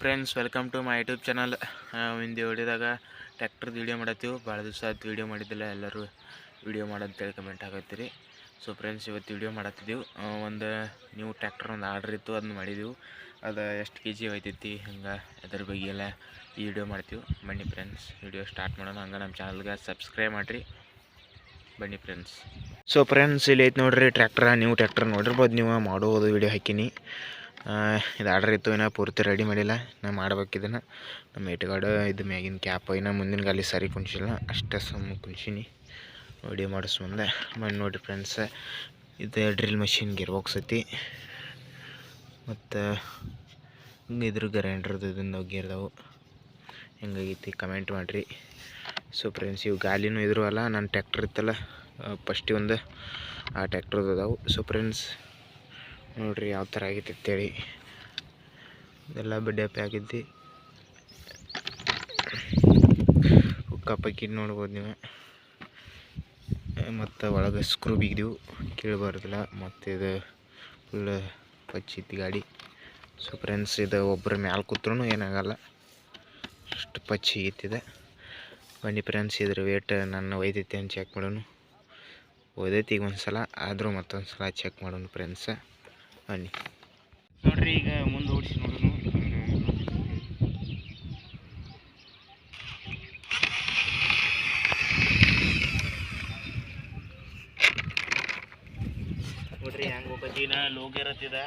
Friends welcome to my YouTube channel ಹಿಂದೆ ಹೊಡಿದಾಗ ಟ್ಯಾಕ್ಟ್ರದ್ದು video ಮಾಡತ್ತೀವಿ. ಭಾಳ ದಿವಸ ಆಯ್ತು ವೀಡಿಯೋ ಮಾಡಿದ್ದಿಲ್ಲ. ಎಲ್ಲರೂ ವೀಡಿಯೋ ಮಾಡಂತೇಳಿ ಕಮೆಂಟ್ ಆಗತ್ತೀರಿ ಸೊ ಫ್ರೆಂಡ್ಸ್ ಇವತ್ತು ವೀಡಿಯೋ ಮಾಡತ್ತಿದ್ದೀವಿ. ಒಂದು ನೀವು ಟ್ಯಾಕ್ಟರ್ ಒಂದು ಆರ್ಡ್ರ್ ಇತ್ತು. ಅದನ್ನ ಮಾಡಿದ್ದೀವಿ. ಅದು ಎಷ್ಟು ಕೆ ಜಿ ಹೋಯ್ತೈತಿ, ಹಂಗೆ ಅದ್ರ ಬಗ್ಗೆ ಎಲ್ಲ ಈ ವಿಡಿಯೋ ಮಾಡ್ತೀವಿ. ಬನ್ನಿ ಫ್ರೆಂಡ್ಸ್ ವಿಡಿಯೋ ಸ್ಟಾರ್ಟ್ ಮಾಡೋಣ. ಹಂಗೆ ನಮ್ಮ ಚಾನಲ್ಗೆ ಸಬ್ಸ್ಕ್ರೈಬ್ ಮಾಡಿರಿ. ಬನ್ನಿ ಫ್ರೆಂಡ್ಸ್ ಸೊ ಫ್ರೆಂಡ್ಸ್ ಇಲ್ಲಿ ಐತೆ ನೋಡಿರಿ ಟ್ರ್ಯಾಕ್ಟ್ರ ನೀವು ಟ್ರ್ಯಾಕ್ಟರ್ ನೋಡಿರ್ಬೋದು ನೀವು. ಮಾಡೋದು ವೀಡಿಯೋ ಹಾಕೀನಿ. ಇದು ಆರ್ಡ್ರ್ ಇತ್ತು, ಇನ್ನೂ ಪೂರ್ತಿ ರೆಡಿ ಮಾಡಿಲ್ಲ. ನಾ ಮಾಡ್ಬೇಕು ಇದನ್ನು. ನಮ್ಮ ಇಟ್ಗಾಡು ಇದು ಮ್ಯಾಗಿನ ಕ್ಯಾಪ್ ಇನ್ನೂ ಮುಂದಿನ ಗಾಲಿ ಸರಿ ಕುಣಿಸಿಲ್ಲ. ಅಷ್ಟೇ ಸಮ ಕುಂಚಿನಿ ನೋಡಿ ಮಾಡಿಸ್ ಮುಂದೆ. ಮಾಡಿ ನೋಡಿ ಫ್ರೆಂಡ್ಸ್ ಇದು ಡ್ರಿಲ್ ಮಷಿನ್ ಗಿರ್ ಸತಿ. ಐತಿ ಮತ್ತು ಇದ್ರ ಗ್ರೈಂಡ್ರದ್ದು ಇದನ್ನು ಗೇರ್ದವು ಹೆಂಗಾಗೈತಿ ಕಮೆಂಟ್ ಮಾಡಿರಿ. ಸೊ ಫ್ರೆಂಡ್ಸ್ ಇವು ಗಾಲಿನೂ ಇದ್ರು ಅಲ್ಲ ನನ್ನ ಟ್ಯಾಕ್ಟ್ರ್ ಇತ್ತಲ್ಲ ಫಸ್ಟಿ ಒಂದು ಆ ಟ್ಯಾಕ್ಟ್ರದ್ದು ಅದಾವು. ಸೊ ಫ್ರೆಂಡ್ಸ್ ನೋಡ್ರಿ ಯಾವ ಥರ ಆಗೈತೆ ಅಂತೇಳಿ. ಎಲ್ಲ ಬಿಡ್ಡಪ್ಪೆ ಆಗಿದ್ದು. ಪಕ್ಕಿದ್ ನೋಡ್ಬೋದು ನೀವು. ಮತ್ತು ಒಳಗೆ ಸ್ಕ್ರೂ ಬಿಗಿದೀವು. ಕೇಳಬಾರ್ದಿಲ್ಲ. ಮತ್ತು ಇದು ಫುಲ್ ಪಚ್ಚಿತ್ತು ಗಾಡಿ. ಸೊ ಫ್ರೆಂಡ್ಸ್ ಇದು ಒಬ್ಬರ ಮ್ಯಾಲೆ ಕೂತ್ರೂ ಏನಾಗಲ್ಲ. ಅಷ್ಟು ಪಚ್ಚಿ ಇತ್ತಿದೆ ಬನ್ನಿ ಫ್ರೆಂಡ್ಸ್ ಇದ್ರ ವೇಟ್ ನನ್ನ ಒಯ್ದೈತಿ ಅಂತ ಚೆಕ್ ಮಾಡೋಣ. ಒಯ್ದೈತಿ ಈಗ ಒಂದು ಸಲ ಆದರೂ ಮತ್ತೊಂದು ಸಲ ಚೆಕ್ ಮಾಡೋಣ ಫ್ರೆಂಡ್ಸ ಬನ್ನಿ ನೋಡ್ರಿ, ಈಗ ಮುಂದೆ ಓಡಿಸಿ ನೋಡೋಣ. ನೋಡ್ರಿ ಹೆಂಗೆ ಹೋಗತ್ತೀನ ನಾ ಇರತ್ತಿದ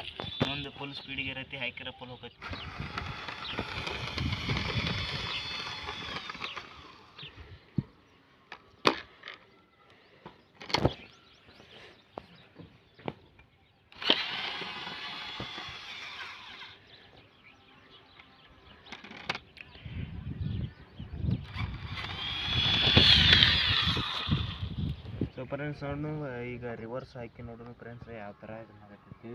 ಮುಂದೆ ಫುಲ್ ಸ್ಪೀಡಿಗೆ ಇರತ್ತಿ ಹಾಕಿರ ಫುಲ್ ಹೋಗತಿ ಫ್ರೆಂಡ್ಸ್ ಈಗ ರಿವರ್ಸ್ ಹಾಕಿ ನೋಡೋಣ ಫ್ರೆಂಡ್ಸ್ ಯಾವ ಥರ ಇದು ಮಾಡಕತ್ತಿ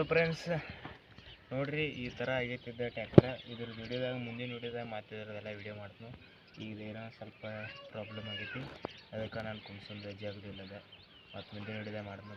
ಸೊ ಫ್ರೆಂಡ್ಸ್ ನೋಡ್ರಿ, ಈ ಥರ ಆಗೈತಿದ್ದ ಟ್ಯಾಕ್ಟ್ರ ಇದ್ರ ವಿಡಿಯೋದಾಗ ಮುಂದಿನ ವಿಡಿಯೋದಾಗ ಮಾತಿದ್ರದೆಲ್ಲ ವಿಡಿಯೋ ಮಾಡ್ತೀನಿ. ಈಗ ಏನೋ ಸ್ವಲ್ಪ ಪ್ರಾಬ್ಲಮ್ ಆಗೈತಿ. ಅದಕ್ಕೆ ನಾನು ಕುಣ್ಸೊಂದು ಜಾಗದಿಲ್ಲದ ಮತ್ತು ಮುಂದಿನ ವಿಡಿಯೋದಾಗ ಮಾಡ್ತೀನಿ